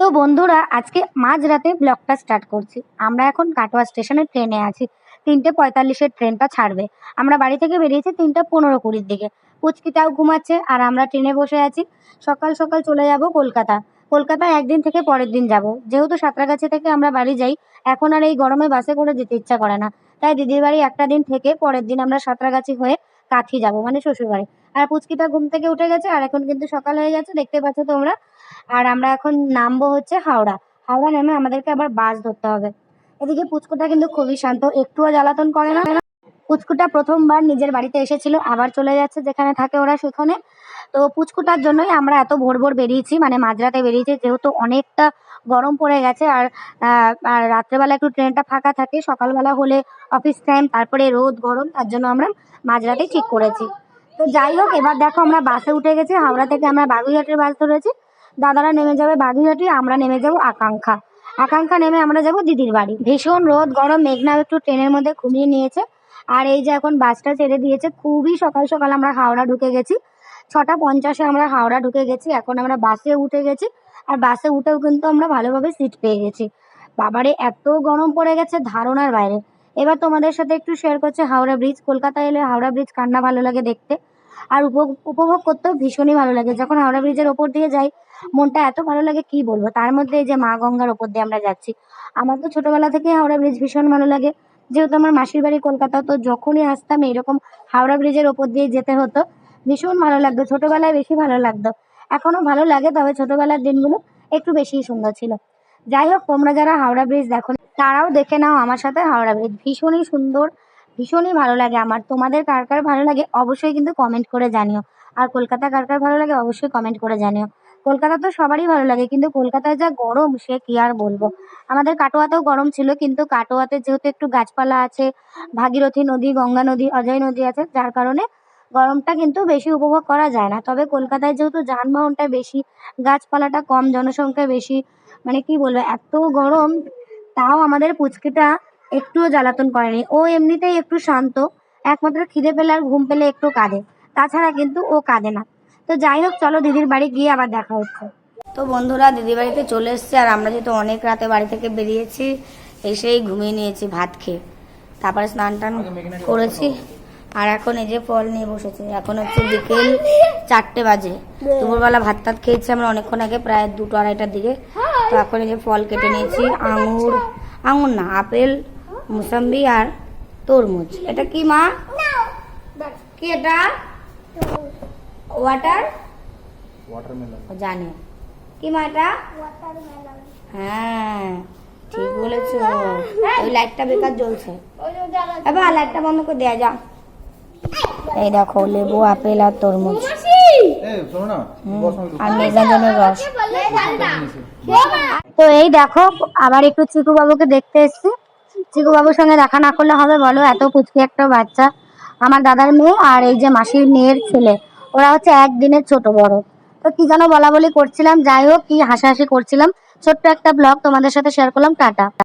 তো বন্ধুরা, আজকে মাঝরাতে ব্লগটা স্টার্ট করছি। আমরা এখন কাটোয়া স্টেশনে ট্রেনে আছি। তিনটে পঁয়তাল্লিশের ট্রেনটা ছাড়বে। আমরা বাড়ি থেকে বেরিয়েছি তিনটে পনেরো কুড়ির দিকে। পুচকিটাও ঘুমাচ্ছে আর আমরা ট্রেনে বসে আছি। সকাল সকাল চলে যাব কলকাতা। কলকাতা একদিন থেকে পরের দিন যাব। যেহেতু সাঁতরাগাছি থেকে আমরা বাড়ি যাই, এখন আর এই গরমে বাসে করে যেতে ইচ্ছা করে না। তাই দিদির বাড়ি একটা দিন থেকে পরের দিন আমরা সাঁতরাগাছি হয়ে কাঠি যাব মানে শ্বশুরবাড়ি আর পুচকিটা ঘুম থেকে উঠে গেছে আর এখন কিন্তু সকাল হয়ে গেছে দেখতে পাচ্ছ তোমরা। আর আমরা এখন নামবো হচ্ছে হাওড়া। হাওড়া নেমে আমাদেরকে আবার বাস ধরতে হবে। এদিকে পুচকুটা কিন্তু খুবই শান্ত, একটুও জ্বালাতন করে না। পুচকুটা প্রথমবার নিজের বাড়িতে এসেছিল, আবার চলে যাচ্ছে যেখানে থাকে ওরা সেখানে। তো পুচকুটার জন্যই আমরা এত ভোর ভোর বেরিয়েছি মানে মাঝরাতে বেরিয়েছি, যেহেতু অনেকটা গরম পড়ে গেছে আর আর রাত্রেবেলা একটু ট্রেনটা ফাঁকা থাকে, সকালবেলা হলে অফিস টাইম তারপরে রোদ গরম, তার জন্য আমরা মাঝরাতে ঠিক করেছি। তো যাই হোক, এবার দেখো আমরা বাসে উঠে গেছি, হাওড়া থেকে আমরা বাগুইহাটের বাস ধরেছি। দাদারা নেমে যাবে বাগুইহাটি, আমরা নেমে যাব আকাঙ্ক্ষা। আকাঙ্ক্ষা নেমে আমরা যাব দিদির বাড়ি। ভীষণ রোদ, গরম মেঘনাও একটু ট্রেনের মধ্যে ঘুমিয়ে নিয়েছে। আর এই যে এখন বাসটা ছেড়ে দিয়েছে, খুবই সকাল সকাল আমরা হাওড়া ঢুকে গেছি। ছটা পঞ্চাশে আমরা হাওড়া ঢুকে গেছি, এখন আমরা বাসে উঠে গেছি। আর বাসে উঠেও কিন্তু আমরা ভালোভাবে সিট পেয়ে গেছি। বাবারে, এত গরম পড়ে গেছে ধারণার বাইরে। এবার তোমাদের সাথে একটু শেয়ার করছে হাওড়া ব্রিজ কলকাতা এলে হাওড়া ব্রিজ কান্না ভালো লাগে দেখতে। আর উপভোগ উপভোগ করতেও ভীষণই ভালো লাগে। যখন হাওড়া ব্রিজের ওপর দিয়ে যাই, মনটা এত ভালো লাগে, কি বলব? তার মধ্যে এই যে মা গঙ্গার ওপর দিয়ে আমরা যাচ্ছি। আমার তো ছোটবেলা থেকে হাওড়া ব্রিজ ভীষণ ভালো লাগে। যেহেতু আমার মাসির বাড়ি কলকাতা, তো যখনই আসতাম এরকম হাওড়া ব্রিজের ওপর দিয়ে যেতে হতো। ভীষণ ভালো লাগতো। ছোটবেলায় বেশি ভালো লাগতো। এখনও ভালো লাগে, তবে ছোটবেলার দিনগুলো একটু বেশিই সুন্দর ছিল। যাই হোক, তোমরা যারা হাওড়া ব্রিজ দেখো, তারাও দেখে নাও আমার সাথে হাওড়া ব্রিজ ভীষণই সুন্দর, ভীষণই ভালো লাগে আমার। তোমাদের কার কার ভালো লাগে, অবশ্যই কিন্তু কমেন্ট করে জানিও। আর কলকাতা কার কার ভালো লাগে, অবশ্যই কমেন্ট করে জানিও। কলকাতা তো সবারই ভালো লাগে, কিন্তু কলকাতায় যা গরম সে কি আর বলব? আমাদের কাটোয়াতেও গরম ছিল, কিন্তু কাটোয়াতে যেহেতু একটু গাছপালা আছে, ভাগীরথী নদী, গঙ্গা নদী, অজয় নদী আছে, যার কারণে গরমটা কিন্তু বেশি উপভোগ করা যায় না। তবে কলকাতায় যেহেতু যানবাহনটা বেশি, গাছপালাটা কম, জনসংখ্যা বেশি মানে কি বলব, এত গরম, তাও আমাদের পুচকিটা একটুও জ্বালাতন করেনি। ও এমনিতেই একটু শান্ত, একমাত্র খিদে পেলে আর ঘুম পেলে একটু কাঁদে, তাছাড়া কিন্তু ও কাঁদে না। তো যাই হোক, চলো দিদির বাড়ি গিয়ে আবার দেখা হচ্ছে। তো বন্ধুরা, দিদির বাড়িতে চলে এসছে আর আমরা যেহেতু অনেক রাতে বাড়ি থেকে বেরিয়েছি, এসেই ঘুমিয়ে নিয়েছি, ভাত খেয়ে। তারপরে স্নান টান করেছি। আর এখন এই যে ফল নিয়ে বসেছে। এখন হচ্ছে বিকেল চারটে বাজে। দুপুরবেলা ভাত টাত খেয়েছি আমরা অনেকক্ষণ আগে, প্রায় দুটো আড়াইটার দিকে। তো এখন এই যে ফল কেটে নিয়েছি, আঙুর আঙুর না, আপেল, মুসাম্বি আর তরমুজ। এটা কি মা? কি এটা? ওয়াটার ওয়াটারমেলন জানে। কি মা এটা হ্যাঁ ঠিক বলেছ। ওই লাইটটা বেকার জ্বলছে। এবার লাইটটা বন্ধ করে দেয়া যা এই দেখো লেবু আপেল আর তরমুজ। এ শোনো না হুম, বস আমি আর মেজাজনের রস। তো এই দেখো আবার একটু চিকু বাবুকে দেখতে এসেছি। চিকু বাবুর সঙ্গে দেখা না করলে হবে বলো এত পুচকি একটা বাচ্চা। আমার দাদার মেয়ে আর এই যে মাসির মেয়ের ছেলে। ওরা হচ্ছে একদিনের ছোট বড়। তো কি যেন বলা বলি করছিলাম, যাই হোক, কি হাসাহাসি করছিলাম। ছোট্ট একটা ব্লগ তোমাদের সাথে শেয়ার করলাম, টাটা।